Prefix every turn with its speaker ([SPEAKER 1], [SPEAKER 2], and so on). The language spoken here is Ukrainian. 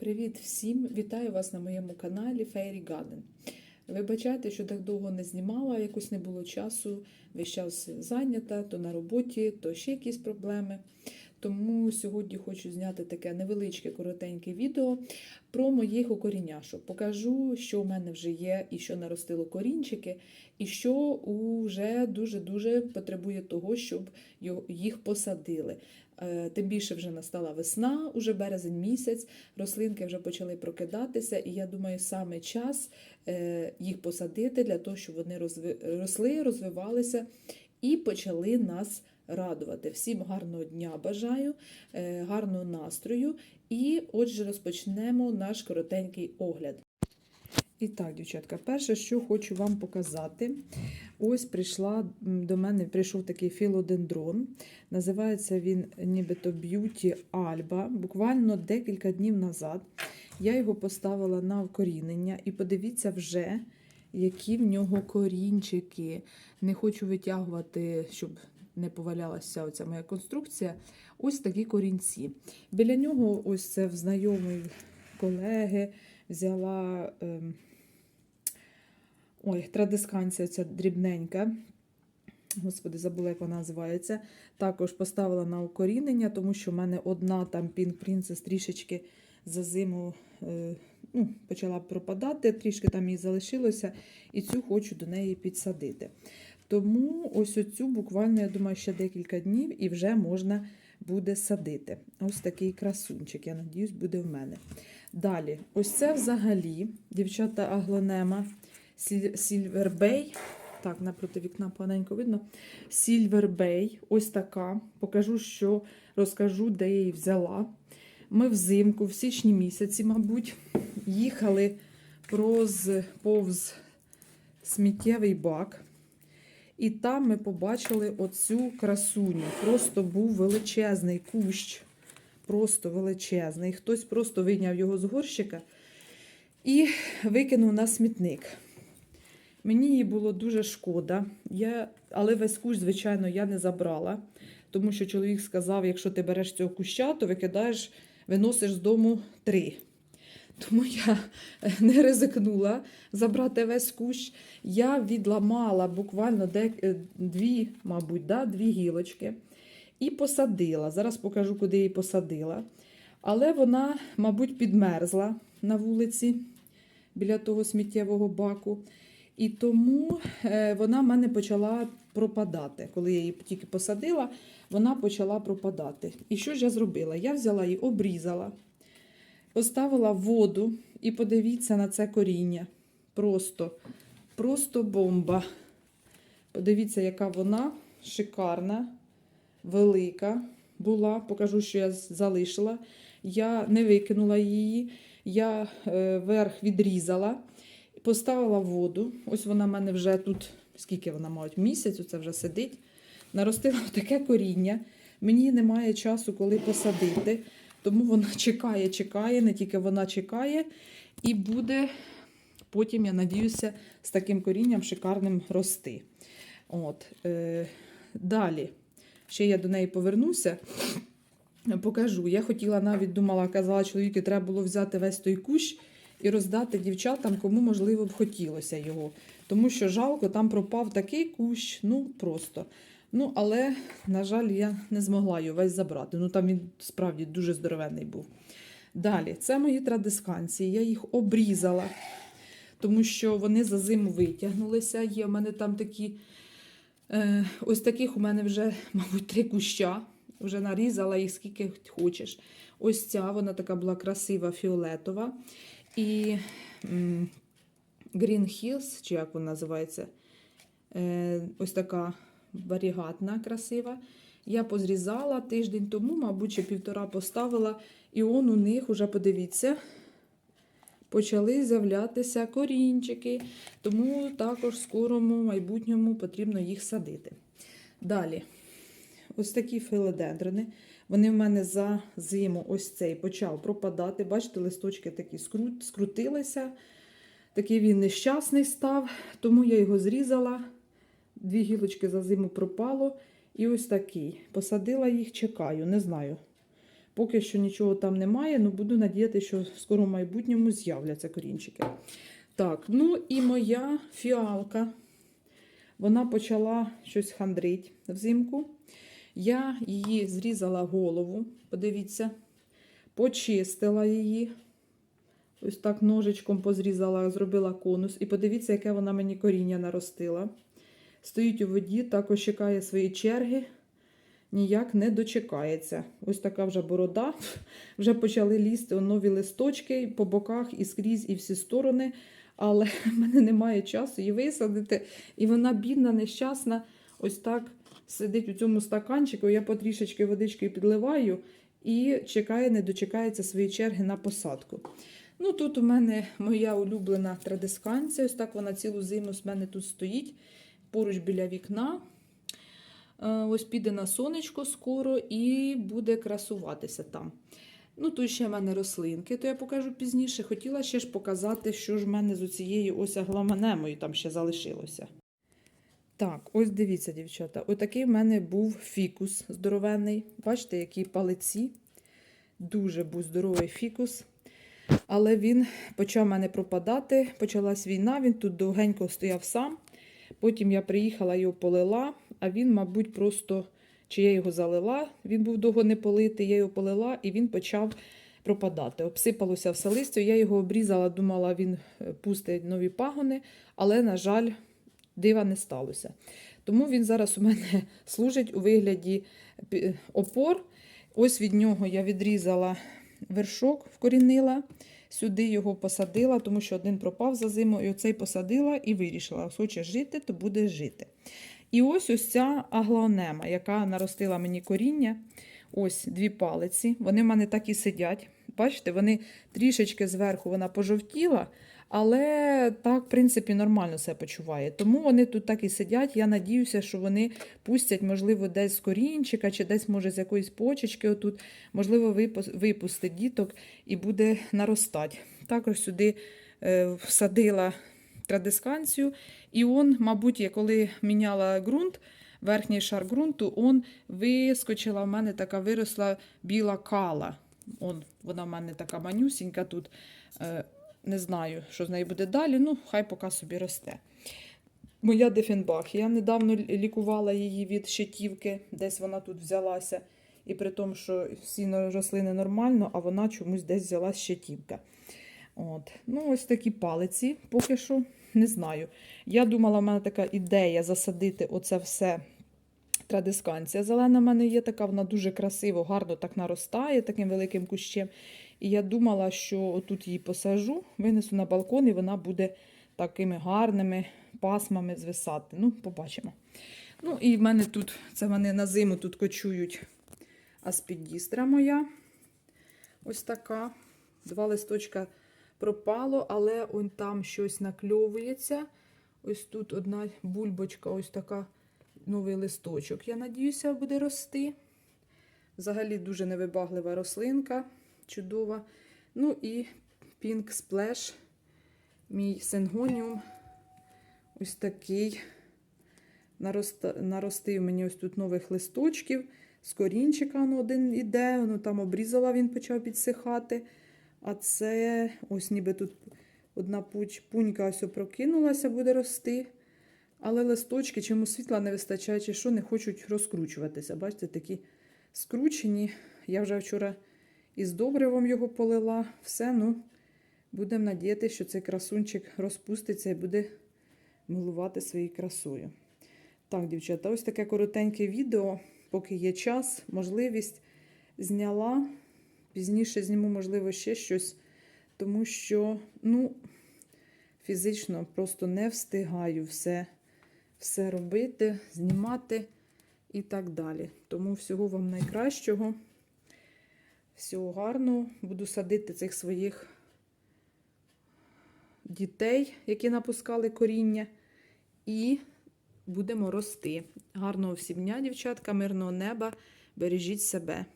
[SPEAKER 1] Привіт всім! Вітаю вас на моєму каналі Fairy Garden. Вибачайте, що так довго не знімала, якось не було часу, весь час зайнята, то на роботі, то ще якісь проблеми. Тому сьогодні хочу зняти таке невеличке, коротеньке відео про моїх укоріняшок. Покажу, що в мене вже є, і що наростило корінчики, і що вже дуже-дуже потребує того, щоб їх посадили. Е, Тим більше вже настала весна, уже березень місяць, рослинки вже почали прокидатися, і я думаю, саме час е, їх посадити для того, щоб вони росли, розвивалися і почали нас радувати. Всім гарного дня бажаю, е, гарного настрою. І отже, розпочнемо наш коротенький огляд. І так, дівчатка, перше, що хочу вам показати. Ось прийшла до мене прийшов такий філодендрон. Називається він нібито Beauty Alba. Буквально декілька днів назад я його поставила на вкорінення, і подивіться вже, які в нього корінчики. Не хочу витягувати, щоб не повалялася оця моя конструкція. Ось такі корінці. Біля нього, ось це в знайомої колеги, взяла. Ем, Ой, традисканція ця дрібненька. Господи, забула, як вона називається. Також поставила на укорінення, тому що в мене одна там Pink Princess трішечки за зиму е, ну, почала пропадати, трішки там їй залишилося, і цю хочу до неї підсадити. Тому ось оцю буквально, я думаю, ще декілька днів і вже можна буде садити. Ось такий красунчик, я надіюсь, буде в мене. Далі, ось це взагалі, дівчата аглонема. Сільвербей. Так, напроти вікна поганенько видно. Сільвербей, ось така. Покажу, що розкажу, де я її взяла. Ми взимку, в січні місяці, мабуть, їхали проз, повз сміттєвий бак. І там ми побачили оцю красуню. Просто був величезний кущ. Просто величезний. Хтось просто вийняв його з горщика і викинув на смітник. Мені її було дуже шкода, я, але весь кущ, звичайно, я не забрала, тому що чоловік сказав, якщо ти береш цього куща, то викидаєш, виносиш з дому три. Тому я не ризикнула забрати весь кущ. Я відламала буквально е, дві, мабуть, да, дві гілочки і посадила. Зараз покажу, куди її посадила. Але вона, мабуть, підмерзла на вулиці біля того сміттєвого баку. І тому е, вона в мене почала пропадати. Коли я її тільки посадила, вона почала пропадати. І що ж я зробила? Я взяла її, обрізала, поставила воду і подивіться на це коріння. Просто, просто бомба. Подивіться, яка вона шикарна, велика була. Покажу, що я залишила. Я не викинула її, я е, верх відрізала. Поставила воду. Ось вона в мене вже тут, скільки вона має, місяць, це вже сидить. Наростила таке коріння. Мені немає часу, коли посадити. Тому вона чекає, чекає, не тільки вона чекає, і буде потім, я надіюся, з таким корінням шикарним рости. От, е, Далі, ще я до неї повернуся. Покажу. Я хотіла навіть думала, казала чоловіку, треба було взяти весь той кущ і роздати дівчатам, кому, можливо, б хотілося його. Тому що жалко, там пропав такий кущ, ну просто. Ну, але, на жаль, я не змогла його весь забрати. Ну, там він справді дуже здоровенний був. Далі, це мої традисканції. Я їх обрізала, тому що вони за зиму витягнулися. Є в мене там такі, е, ось таких у мене вже, мабуть, три куща. Вже нарізала їх скільки хочеш. Ось ця, вона така була красива, фіолетова. І Green Hills, чи як вона називається, е, ось така варігатна, красива. Я позрізала тиждень тому, мабуть, чи півтора поставила, і он у них уже, подивіться, почали з'являтися корінчики, тому також в скорому майбутньому потрібно їх садити. Далі, ось такі філодендрони. Вони в мене за зиму ось цей почав пропадати. Бачите, листочки такі скрут, скрутилися. Такий він нещасний став, тому я його зрізала. Дві гілочки за зиму пропало. І ось такий. Посадила їх, чекаю, не знаю. Поки що нічого там немає, але буду надіяти, що в скорому майбутньому з'являться корінчики. Так, ну і моя фіалка. Вона почала щось хандрить взимку. Я її зрізала голову, подивіться, почистила її. Ось так ножичком позрізала, зробила конус. І подивіться, яке вона мені коріння наростила. Стоїть у воді, також чекає свої черги, ніяк не дочекається. Ось така вже борода. Вже почали лізти нові листочки по боках і скрізь, і всі сторони. Але в мене немає часу її висадити. І вона бідна, нещасна, ось так сидить у цьому стаканчику. Я потрішечки водички підливаю і чекає, не дочекається своєї черги на посадку. Ну, тут у мене моя улюблена традисканція. Ось так вона цілу зиму з мене тут стоїть поруч біля вікна. Е, Ось піде на сонечко скоро і буде красуватися там. Ну, тут ще в мене рослинки, то я покажу пізніше. Хотіла ще ж показати, що ж в мене з цією ось агламанемою там ще залишилося. Так, ось дивіться, дівчата. Отакий в мене був фікус здоровенний. Бачите, які палиці. Дуже був здоровий фікус. Але він почав мене пропадати. Почалась війна, він тут довгенько стояв сам. Потім я приїхала, його полила, а він, мабуть, просто чи я його залила, він був довго не политий, я його полила і він почав пропадати. Обсипалося все листя, я його обрізала, думала, він е, пустить нові пагони, але, на жаль, дива не сталося. Тому він зараз у мене служить у вигляді опор. Ось від нього я відрізала вершок, вкорінила. Сюди його посадила, тому що один пропав за зиму, і оцей посадила і вирішила, хоче жити, то буде жити. І ось ось ця аглонема, яка наростила мені коріння. Ось дві палиці. Вони в мене так і сидять. Бачите, вони трішечки зверху вона пожовтіла, але так, в принципі, нормально себе почуває. Тому вони тут так і сидять. Я надіюся, що вони пустять, можливо, десь з корінчика, чи десь, може, з якоїсь почечки, отут, можливо, випустить діток і буде наростати. Також сюди е, всадила традисканцію, і он, мабуть, я коли міняла ґрунт, верхній шар ґрунту, он вискочила в мене така виросла біла кала. Он, вона в мене така манюсінька тут. Не знаю, що з нею буде далі. Ну, хай поки собі росте. Моя Дефенбах. Я недавно лікувала її від щитівки, десь вона тут взялася. І при тому, що всі рослини нормально, а вона чомусь десь взяла щитівка. От. Ну, ось такі палиці, поки що не знаю. Я думала, в мене така ідея засадити оце все. Традисканція зелена в мене є така, вона дуже красиво, гарно так наростає таким великим кущем. І я думала, що тут її посажу, винесу на балкон, і вона буде такими гарними пасмами звисати. Ну, побачимо. Ну, і в мене тут, це вони на зиму тут кочують аспідістра моя. Ось така. Два листочка пропало, але он там щось накльовується. Ось тут одна бульбочка, ось така новий листочок. Я надіюся, буде рости. Взагалі дуже невибаглива рослинка, чудова. Ну і Pink Splash, мій сингоніум. Ось такий. Наростив мені ось тут нових листочків. З корінчика ну, один іде, ну, там обрізала, він почав підсихати. А це ось ніби тут одна пунька ось прокинулася, буде рости. Але листочки, чому світла не вистачає, чи що не хочуть розкручуватися. Бачите, такі скручені. Я вже вчора із добривом його полила. Все, ну, будемо надіятися, що цей красунчик розпуститься і буде милувати своєю красою. Так, дівчата, ось таке коротеньке відео, поки є час, можливість зняла. Пізніше зніму, можливо, ще щось, тому що, ну, фізично просто не встигаю все, все робити, знімати і так далі. Тому всього вам найкращого, всього гарного. Буду садити цих своїх дітей, які напускали коріння, і будемо рости. Гарного всім дня, дівчатка, мирного неба. Бережіть себе.